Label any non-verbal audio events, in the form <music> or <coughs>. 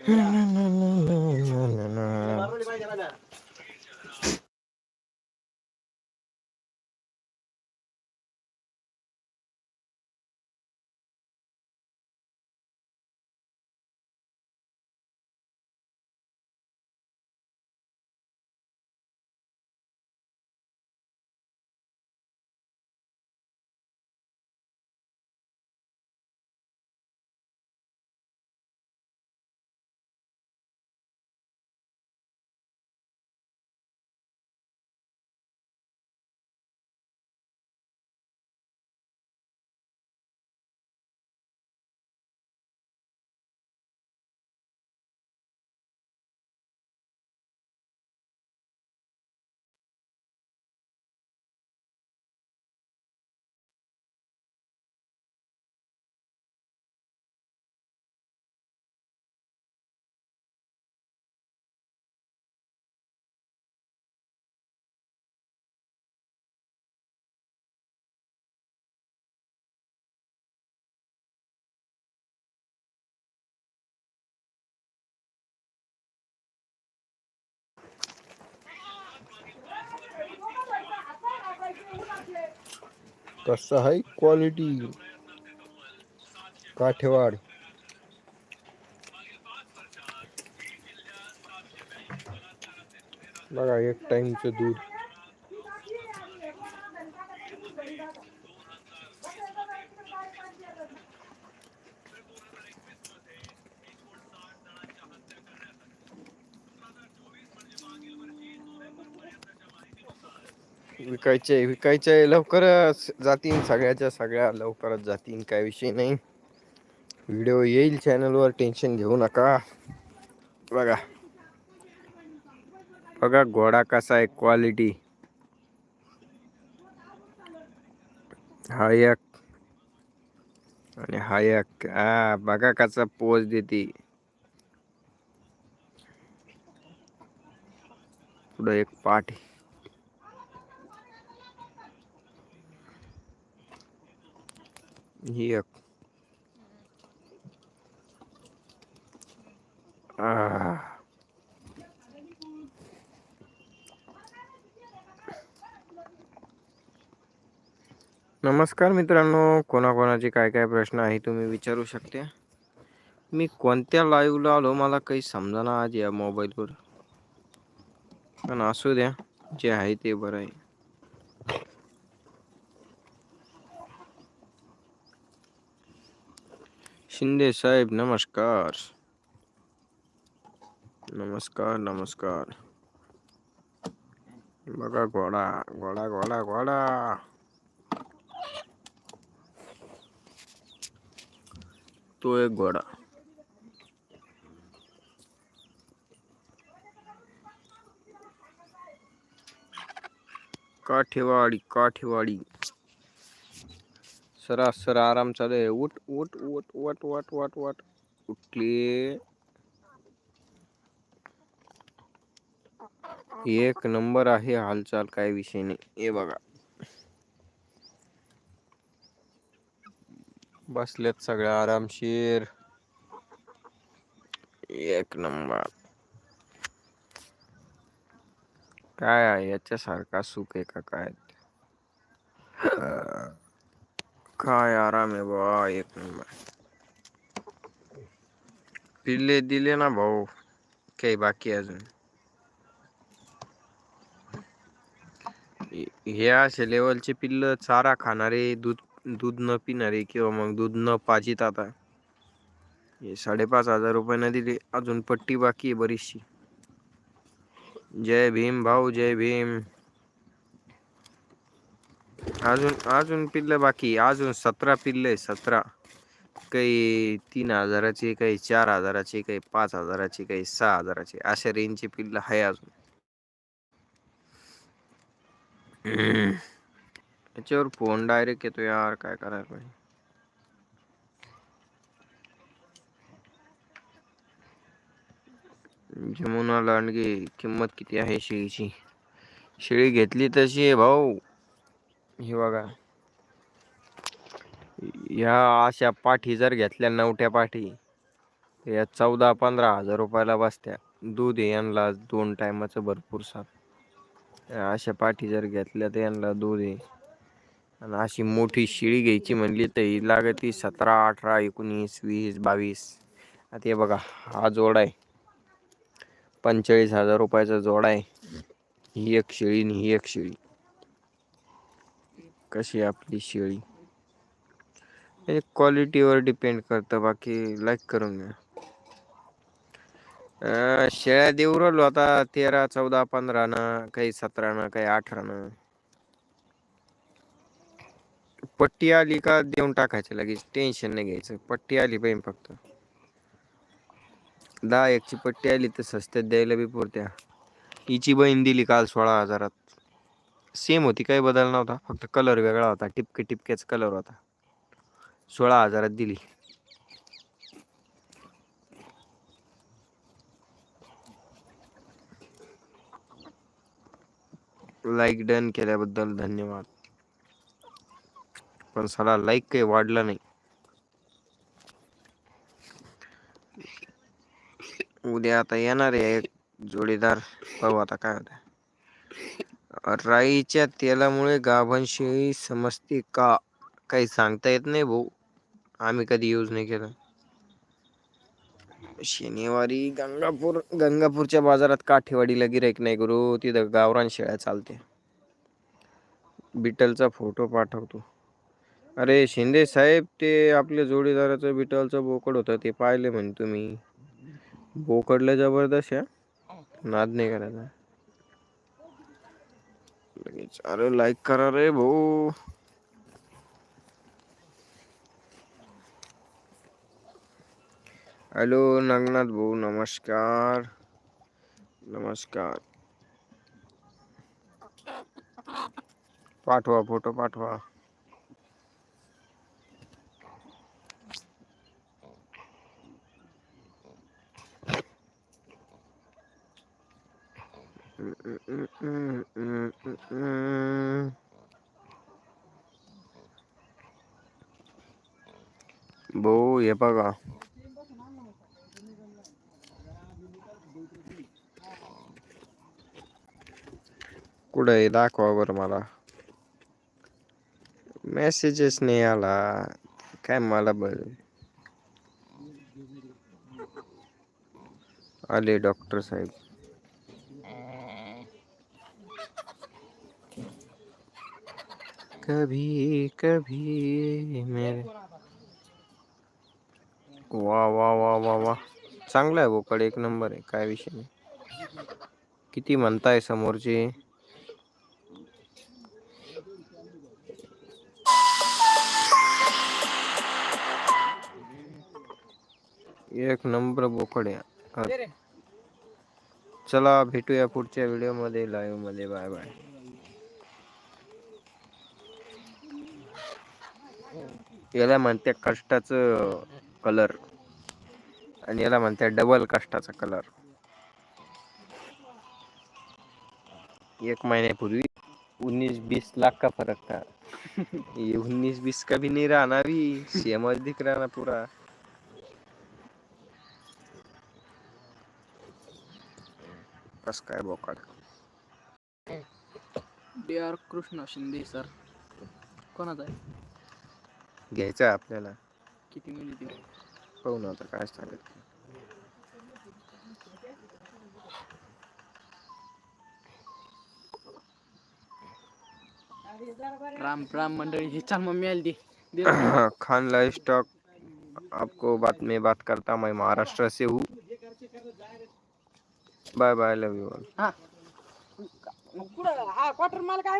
<laughs> Yeah. कसं है quality Kathiawad बघा एक टाइम टाइमचं दूध। विकायचे विकायचे लवकरच जातीन सगळ्याच्या सगळ्या लवकरच जातीन काय विषय नाही. व्हिडिओ येईल चॅनलवर टेन्शन घेऊ नका. बघा. बघा घोडा कसा आहे क्वालिटी हा एक आणि हा एक हा बघा कसा पोच देते. पुढं एक पाठ. ही एक नमस्कार मित्रांनो कोणाकोणाचे काय काय प्रश्न आहे तुम्ही विचारू शकते. मी कोणत्या लाईव्हला आलो मला काही समजना आज या मोबाईलवर पण असू द्या जे आहे ते बरं आहे. शिंदे साहेब, नमस्कार। नमस्कार नमस्कार। बघा घोडा घोडा घोडा घोडा। तो एक घोडा। काठेवाडी काठेवाडी। सरा सरा आराम चालू आहे. उठ उठ उठ वट वट वट वट उठली. एक नंबर आहे हालचाल काय विषय नाही. हे बघा. बसलेत सगळ्या आरामशीर. एक नंबर. काय आहे? याच्यासारखा सुख आहे का काय? काय आराम आहे बा एक नंबर पिल्ले दिले ना भाऊ. काही बाकी अजून. हे- असे लेवलचे पिल्ल चारा खाणारे दूध दूध न पिणारे किंवा मग दूध न पाजित आता. हे साडेपाच हजार रुपयानं दिले अजून पट्टी बाकी आहे बरीचशी. जय भीम भाऊ जय भीम. अजून अजून पिल्ल बाकी अजून सतरा पिल्ल आहे सतरा. काही तीन हजाराचे काही चार हजाराचे काही पाच हजाराचे काही सहा हजाराचे अशा रेंजचे पिल्ल आहे अजून. याच्यावर फोन डायरेक्ट येतो यार काय करायला पाहिजे? जमुना लांडगे किंमत किती आहे शेळीची? शेळी घेतली तशी आहे भाऊ. हे बघा. ह्या अशा पाठी जर घेतल्या नवट्या पाठी या चौदा पंधरा हजार रुपयाला बसत्या. दूध आहे यांना दोन टायमाचं भरपूर सार अशा पाठी जर घेतल्या तर यांना दूध आहे. आणि अशी मोठी शिळी घ्यायची म्हणली तर ही लागती सतरा अठरा एकोणीस वीस बावीस. आता हे बघा हा जोडा आहे. पंचेचाळीस हजार रुपयाचा जोडा आहे. ही एक शिळी आणि ही एक शिळी. कशी आहे आपली शेळी? हे क्वालिटीवर डिपेंड करतं. बाकी लाईक करून घ्या. शेळ्या देऊ राहिलो आता. तेरा चौदा पंधरा ना काही सतरा ना काही अठरा ना पट्टी आली का देऊन टाकायची लगेच. टेन्शन नाही घ्यायचं. पट्टी आली पाहिजे फक्त. दहा एकची पट्टी आली तर सस्त्यात द्यायला बी पुरत्या. हिची बहीण दिली काल सोळा हजारात. सेम होती काही बदल नव्हता. फक्त कलर वेगळा होता टिपके टिपक्याच कलर होता. सोळा हजारात दिली. लाईक डन केल्याबद्दल धन्यवाद. पण सला लाईक काही वाढला नाही. उद्या आता येणार आहे एक जोडीदार. पाहू आता काय होत राईच्या तेलामुळे गाभांशी समजते का? काही सांगता येत नाही भाऊ. आम्ही कधी यूज नाही केलं. शनिवारी गंगापूर गंगापूरच्या बाजारात काठेवाडीला गिराईक नाही गुरु तिथं गावरान शेळ्या चालते. बिटलचा फोटो पाठवतो. अरे शिंदे साहेब ते आपल्या जोडीदाराचं बिटलचं बोकड होतं ते पाहिले म्हणे तुम्ही. बोकडलं जबरदस्त या. नाद नाही करायचा. लगेच. अरे लाईक करा रे भाऊ. हॅलो नागनाथ भाऊ नमस्कार. नमस्कार. पाठवा फोटो पाठवा. भाऊ हे बघा. कुठं आहे? दाखवा बरं मला. मेसेजेस नाही आला. काय मला बर? आले डॉक्टर साहेब. कभी कभी मेरे वा वा वा वा वा चांगला आहे बोकड एक नंबर आहे काय विषय नाही. किती म्हणताय समोरचे. एक नंबर बोकड आहे. चला भेटूया पुढच्या व्हिडिओमध्ये लाईव्हमध्ये. बाय बाय याला म्हणते कष्टाचं कलर आणि याला म्हणते डबल कष्टाचा कलर एक महिन्यापूर्वी उन्नीस बीस लाख का फर्क था ये उन्नीस बीस का भी नहीं रहा ना भी सेम दिख रहा ना पूरा. कस काय बोकाड? D R Krishna Shinde sir. कोणाचा आहे? घ्यायचं आहे आपल्याला. किती मिली पाहू ना काय सांगत राम राम मंडळी ही चाल मम्मी आली दे <coughs> खान लाइफ स्टॉक आपको बात में बात करता मैं महाराष्ट्र से हूँ. Bye bye love you all quarter माल काय?